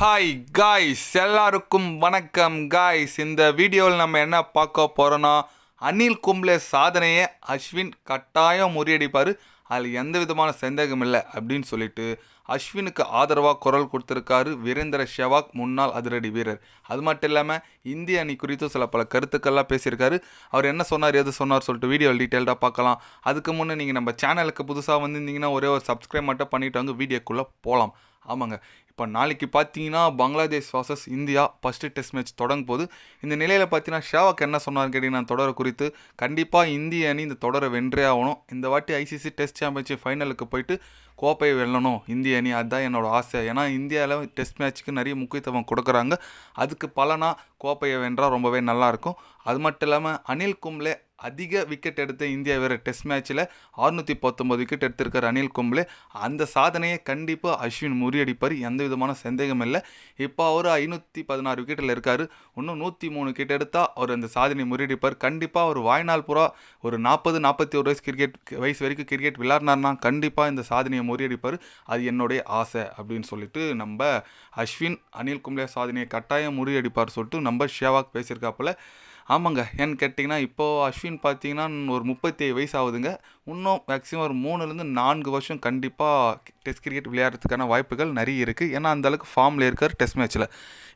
Hi guys எல்லாருக்கும் வணக்கம் guys இந்த வீடியோவில் நம்ம என்ன பார்க்க போகிறோன்னா அனில் கும்ப்ளே சாதனையை அஸ்வின் கட்டாயம் முறியடிப்பார். அதில் எந்த விதமான சந்தேகம் இல்லை அப்படின்னு சொல்லிட்டு அஸ்வினுக்கு ஆதரவாக குரல் கொடுத்துருக்காரு வீரேந்திர ஷெவாக் முன்னாள் அதிரடி வீரர். அது மட்டும் இல்லாமல் இந்திய அணி குறித்து சில பல கருத்துக்கள்லாம் பேசியிருக்காரு. அவர் என்ன சொன்னார் எது சொன்னார் சொல்லிட்டு வீடியோ டீட்டெயில்டாக பார்க்கலாம். அதுக்கு முன்னே நீங்கள் நம்ம சேனலுக்கு புதுசாக வந்திருந்தீங்கன்னா ஒரே ஒரு சப்ஸ்கிரைப் மட்டும் பண்ணிட்டு வந்து வீடியோக்குள்ளே போகலாம் ஆமாங்க. இப்போ நாளைக்கு பார்த்தீங்கன்னா Bangladesh versus India first test match தொடங்கும் போது இந்த நிலையில் பார்த்தீங்கன்னா ஷேவாக் என்ன சொன்னார் கேட்டிங்கன்னா தொடரை குறித்து கண்டிப்பாக இந்திய அணி இந்த தொடரை வென்றே ஆகணும். இந்த வாட்டி ஐசிசி டெஸ்ட் சாம்பியன்ஷிப் ஃபைனலுக்கு போயிட்டு கோப்பையை வெல்லணும் இந்திய அணி. அதுதான் என்னோட ஆசை. ஏன்னா இந்தியாவில் டெஸ்ட் மேட்ச்சுக்கு நிறைய முக்கியத்துவம் கொடுக்குறாங்க. அதுக்கு பலனா கோப்பையை வென்றால் ரொம்பவே நல்லாயிருக்கும் அது மட்டும் இல்லாமல் அனில் கும்லே அதிக விக்கெட் எடுத்த இந்தியா வீரர் டெஸ்ட் மேட்ச்சில் அறுநூற்றி பத்தொம்பது விக்கெட் எடுத்திருக்கார் அனில் கும்ப்ளே அந்த சாதனையை கண்டிப்பாக அஸ்வின் முறியடிப்பார். எந்த விதமான சந்தேகம் இல்லை. இப்போ அவர் ஐநூற்றி பதினாறு விக்கெட்டில் இருக்கார். இன்னும் நூற்றி மூணு விக்கெட் எடுத்தால் அவர் அந்த சாதனையை முறியடிப்பார். கண்டிப்பாக அவர் வாழ்நாள் பூரா ஒரு நாற்பது நாற்பத்தி ஒரு வயசு கிரிக்கெட் வயசு வரைக்கும் கிரிக்கெட் விளாட்னார்னா கண்டிப்பாக இந்த சாதனையை முறியடிப்பார். அது என்னுடைய ஆசை அப்படின்னு சொல்லிட்டு நம்ம அஸ்வின் அனில் கும்ப்ளே சாதனையை கட்டாயம் முறியடிப்பார் சொல்லிட்டு நம்ம ஷேவாக் பேசியிருக்காப்புல. ஆமாங்க. ஏன்னு கேட்டிங்கன்னா இப்போது அஸ்வின் பார்த்தீங்கன்னா ஒரு முப்பத்தேழு வயசு ஆகுதுங்க. இன்னும் மேக்ஸிமம் ஒரு மூணுலேருந்து நான்கு வருஷம் கண்டிப்பாக டெஸ்ட் கிரிக்கெட் விளையாடுறதுக்கான வாய்ப்புகள் நிறைய இருக்குது ஏன்னா அந்தளவுக்கு ஃபார்மில் இருக்கார் டெஸ்ட் மேட்ச்சில்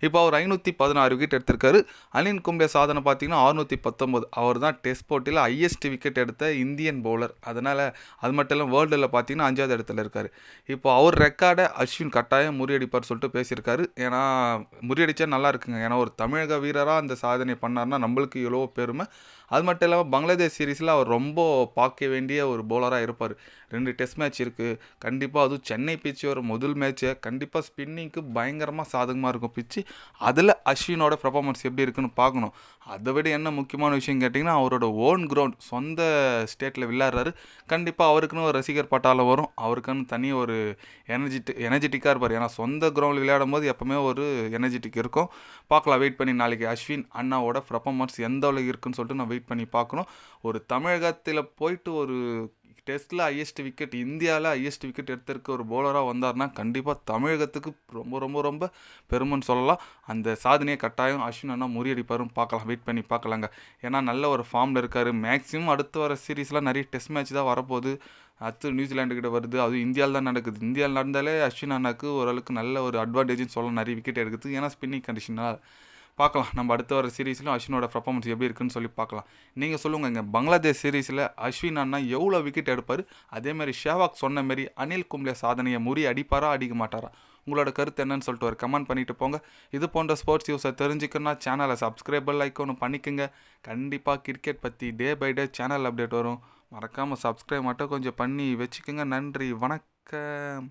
இப்போ அவர் ஐநூற்றி பதினாறு விக்கெட் எடுத்திருக்காரு. அலின் கும்பே சாதனை பார்த்தீங்கன்னா அறுநூற்றி பத்தொம்போது அவர் தான் டெஸ்ட் போட்டியில் ஹையஸ்ட் விக்கெட் எடுத்த இந்தியன் பவுலர் அதனால் அது மட்டும் இல்லை வேர்ல்டில் பார்த்தீங்கன்னா அஞ்சாவது இடத்துல இருக்கார். இப்போ அவர் ரெக்கார்டை அஸ்வின் கட்டாயம் முறியடிப்பார் சொல்லிட்டு பேசியிருக்காரு. ஏன்னா முறியடிச்சா நல்லா இருக்குங்க. ஏன்னா ஒரு தமிழக வீரராக அந்த சாதனை பண்ணார்னா நம்மளுக்கு எவ்வளோ பெருமை. அது மட்டும் இல்லாமல் பங்களாதேஷ் சீரீஸில் அவர் ரொம்ப பார்க்க வேண்டிய ஒரு பவுலராக இருப்பார். ரெண்டு டெஸ்ட் மேட்ச் இருக்குது கண்டிப்பாக அதுவும் சென்னை பிச்சு ஒரு முதல் மேட்ச்சு கண்டிப்பாக ஸ்பின்னிங்க்கு பயங்கரமாக சாதகமாக இருக்கும் பிச்சு அதில் அஸ்வினோட பர்ஃபார்மன்ஸ் எப்படி இருக்குன்னு பார்க்கணும். அதை விட என்ன முக்கியமான விஷயம் கேட்டிங்கன்னா அவரோட ஓன் கிரவுண்ட் சொந்த ஸ்டேட்டில் விளையாடுறாரு. கண்டிப்பாக அவருக்குன்னு ஒரு ரசிகர் பட்டாலும் வரும். அவருக்குன்னு தனி ஒரு எனர்ஜிட்டி எனர்ஜெட்டிக்காக இருப்பார். ஏன்னா சொந்த கிரவுண்டில் விளையாடும் போது எப்போவுமே ஒரு எனர்ஜெட்டிக் இருக்கும். பார்க்கலாம் வெயிட் பண்ணி நாளைக்கு அஸ்வின் அண்ணாவோட பர்ஃபார்மன்ஸ் எந்த அளவுக்கு இருக்குன்னு சொல்லிட்டு நான் வெயிட் பண்ணி பார்க்கணும். ஒரு தமிழகத்தில் போயிட்டு ஒரு டெஸ்ட்டில் ஹையஸ்ட் விக்கெட் இந்தியாவில் ஹையஸ்ட் விக்கெட் எடுத்திருக்க ஒரு பவுலராக வந்தார்னா கண்டிப்பாக தமிழகத்துக்கு ரொம்ப ரொம்ப ரொம்ப பெருமைன்னு சொல்லலாம். அந்த சாதனையை கட்டாயம் அஸ்வின் அண்ணா முறியடிப்பாருன்னு பார்க்கலாம். வெயிட் பண்ணி பார்க்கலாங்க. ஏன்னா நல்ல ஒரு ஃபார்மில் இருக்கார். மேக்ஸிமம் அடுத்து வர சீரீஸ்லாம் நிறைய டெஸ்ட் மேட்ச் தான் வரப்போகுது. அடுத்து நியூசிலாண்டுக்கிட்ட வருது. அதுவும் இந்தியாவில் தான் நடக்குது. இந்தியாவில் நடந்தாலே அஸ்வின் அண்ணாக்கு ஓரளவுக்கு நல்ல ஒரு அட்வான்டேஜ்னு சொல்லலாம். நிறைய விக்கெட் எடுக்குது ஏன்னா ஸ்பின்னிங் கண்டிஷனாக பார்க்கலாம். நம்ம அடுத்த வர சீரீஸ்லையும் அஸ்வினோட பர்ஃபார்மன்ஸ் எப்படி இருக்குன்னு சொல்லி பார்க்கலாம். நீங்கள் சொல்லுங்கள் இங்கே பங்களாதேஷ் சீரீஸில் அஸ்வின் அண்ணா எவ்வளோ விக்கெட் எடுப்பார்? அதேமாதிரி ஷேவாக் சொன்ன மாரி அனில் கும்ப்ளே சாதனையை முறி அடிப்பாரா அடிக்க மாட்டாரா? உங்களோட கருத்து என்னன்னு சொல்லிட்டு ஒரு கமெண்ட் பண்ணிட்டு போங்க. இது போன்ற ஸ்போர்ட்ஸ் நியூஸை தெரிஞ்சுக்கணும்னா சேனலை சப்ஸ்கிரைபர் லைக் ஒன்று பண்ணிக்கோங்க. கண்டிப்பாக கிரிக்கெட் பற்றி day by day channel update வரும். மறக்காமல் சப்ஸ்கிரைப் மட்டும் கொஞ்சம் பண்ணி வச்சுக்கோங்க. நன்றி வணக்கம்.